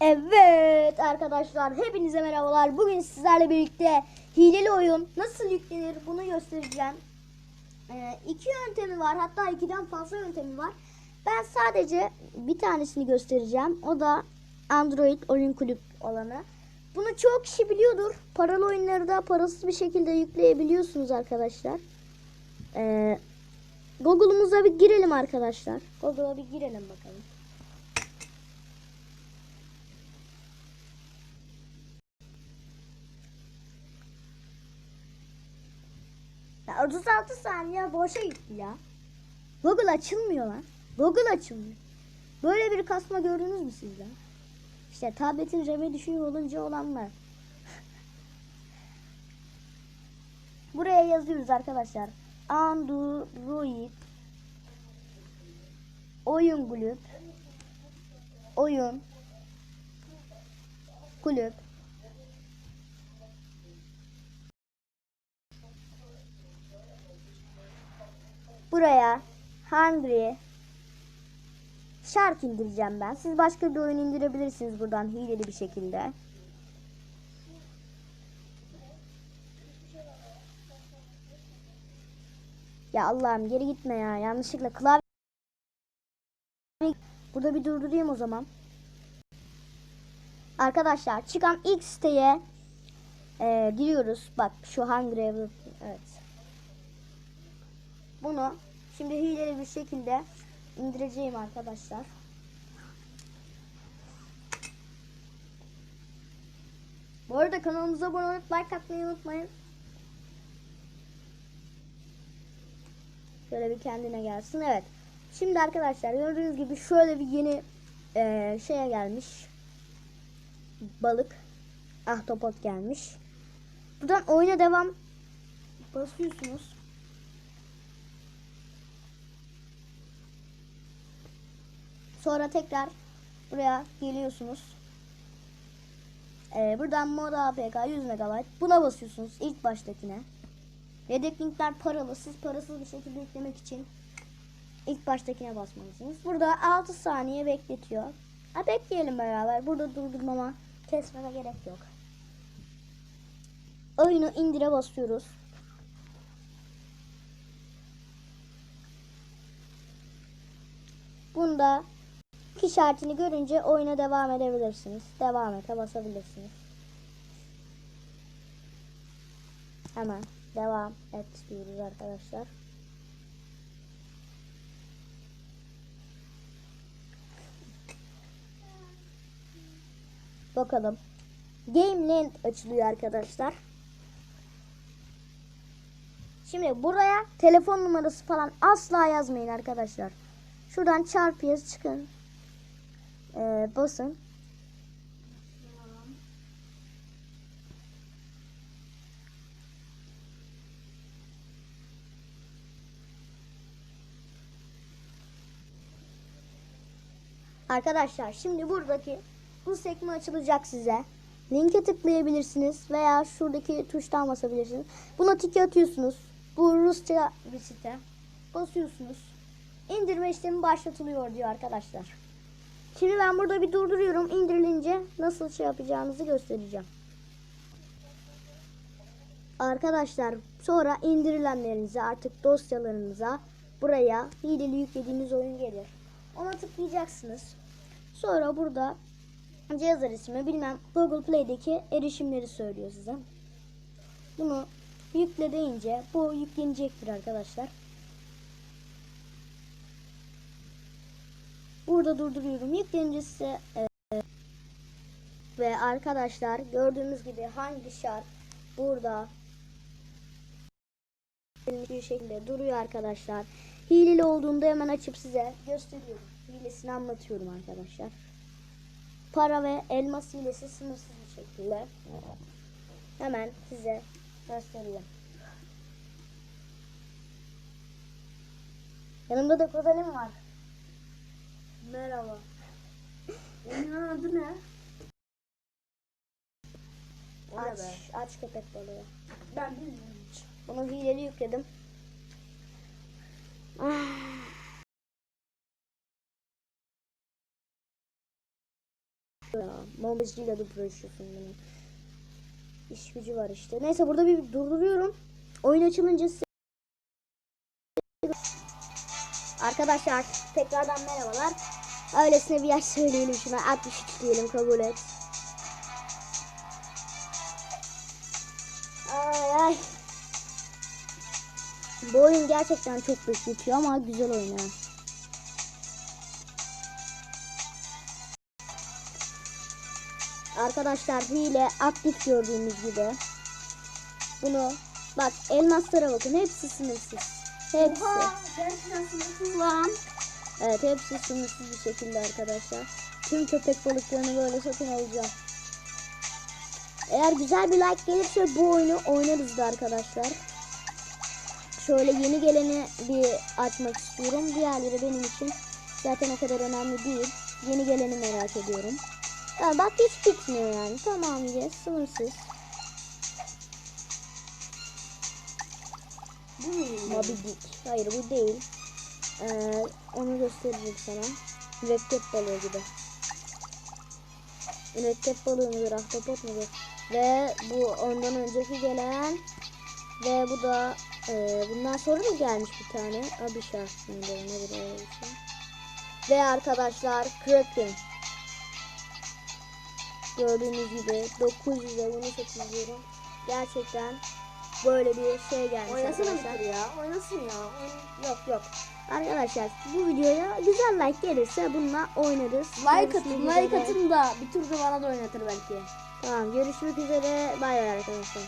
Evet arkadaşlar hepinize merhabalar. Bugün sizlerle birlikte hileli oyun nasıl yüklenir bunu göstereceğim. Ee, iki yöntemi var hatta ikiden fazla yöntemi var. Ben sadece bir tanesini göstereceğim. O da Android oyun kulüp olanı. Bunu çoğu kişi biliyordur. Paralı oyunları da parasız bir şekilde yükleyebiliyorsunuz arkadaşlar. Ee, Google'umuza bir girelim arkadaşlar. Google'a bir girelim bakalım. 36 saniye boşa gitti ya. Google açılmıyor lan. Google açılmıyor. Böyle bir kasma gördünüz mü siz de? İşte tabletin remi düşüyor olunca olanlar. Buraya yazıyoruz arkadaşlar. Android oyun kulüp oyun kulüp buraya Hungry Shark indireceğim ben. Siz başka bir oyun indirebilirsiniz buradan hileli bir şekilde. Ya Allah'ım geri gitme ya. Yanlışlıkla klavye Burada bir durdurayım o zaman. Arkadaşlar çıkan ilk siteye e, giriyoruz. Bak şu Hungry Evet. Bunu şimdi hileli bir şekilde indireceğim arkadaşlar. Bu arada kanalımıza abone olup like atmayı unutmayın. Şöyle bir kendine gelsin. Evet. Şimdi arkadaşlar gördüğünüz gibi şöyle bir yeni eee, şeye gelmiş. Balık. Ahtapot gelmiş. Buradan oyuna devam basıyorsunuz. Sonra tekrar buraya geliyorsunuz. Ee, buradan mod APK 100 MB buna basıyorsunuz ilk baştakine. Yedek linkler paralı. Siz parasız bir şekilde yüklemek için ilk baştakine basmalısınız. Burada 6 saniye bekletiyor. Ha, bekleyelim beraber. Burada durdurmama, kesmeme gerek yok. Oyunu indire basıyoruz. Bunda işaretini görünce oyuna devam edebilirsiniz. Devam ete basabilirsiniz. Hemen devam et diyoruz arkadaşlar. Bakalım. Game Land açılıyor arkadaşlar. Şimdi buraya telefon numarası falan asla yazmayın arkadaşlar. Şuradan çarpı yaz çıkın. Ee, basın. Arkadaşlar şimdi buradaki bu sekme açılacak size. Linke tıklayabilirsiniz veya şuradaki tuştan basabilirsiniz. Buna tiki atıyorsunuz. Bu Rusça bir site. Basıyorsunuz. İndirme işlemi başlatılıyor diyor arkadaşlar. Şimdi ben burada bir durduruyorum. İndirilince nasıl şey yapacağınızı göstereceğim. Arkadaşlar sonra indirilenlerinize artık dosyalarınıza buraya hileli yüklediğiniz oyun gelir. Ona tıklayacaksınız. Sonra burada cihaz ismi bilmem Google Play'deki erişimleri söylüyor size. Bunu yükle deyince bu yüklenecektir arkadaşlar. Burada durduruyorum. Yüklenince size e, ve arkadaşlar gördüğünüz gibi hangi şart burada bir şekilde duruyor arkadaşlar. Hileli olduğunda hemen açıp size gösteriyorum. Hilesini anlatıyorum arkadaşlar. Para ve elmas hilesi sınırsız bir şekilde hemen size göstereyim. Yanımda da kuzenim var. Merhaba. Oyunun adı ne? O Aç, aç köpek balığı. Ben bilmiyorum hiç. Bunu hileli yükledim. Ah. Ya, bombacıyla da uğraşıyorsun bunu. İş gücü var işte. Neyse burada bir durduruyorum. Oyun açılınca size... Arkadaşlar tekrardan merhabalar. Öylesine bir yaş söyleyelim şuna. 63 diyelim kabul et. Ay ay. Bu oyun gerçekten çok bekletiyor ama güzel ya. Arkadaşlar hile aktif gördüğünüz gibi. Bunu bak elmaslara bakın hepsi sınırsız. Hepsi. Oha gerçekten sınırsız lan. Evet hepsi sınırsız bir şekilde arkadaşlar. Tüm köpek balıklarını böyle satın alacağım. Eğer güzel bir like gelirse bu oyunu oynarız da arkadaşlar. Şöyle yeni geleni bir açmak istiyorum. Diğerleri benim için zaten o kadar önemli değil. Yeni geleni merak ediyorum. Ya bak hiç bitmiyor yani. Tamamıyla sınırsız. Bu mu? Moby Dick. Hayır bu değil. Ee, onu göstereceğim sana. Mürekkep balığı gibi. Mürekkep balığı mıdır, ahtapot mudur? Ve bu ondan önceki gelen ve bu da e, bundan sonra da gelmiş bir tane. Abişa mıydı nedir öyle bir şey. Ve arkadaşlar Kraken. Gördüğünüz gibi 900'e bunu satın alıyorum. Gerçekten böyle bir şey gelmiş Oynasana arkadaşlar. ya. Oynasın ya. Oyn- Yok yok. Arkadaşlar bu videoya güzel like gelirse bununla oynarız. Like atın, üzere. like atın da bir tur da bana da oynatır belki. Tamam görüşmek üzere. Bay bay arkadaşlar.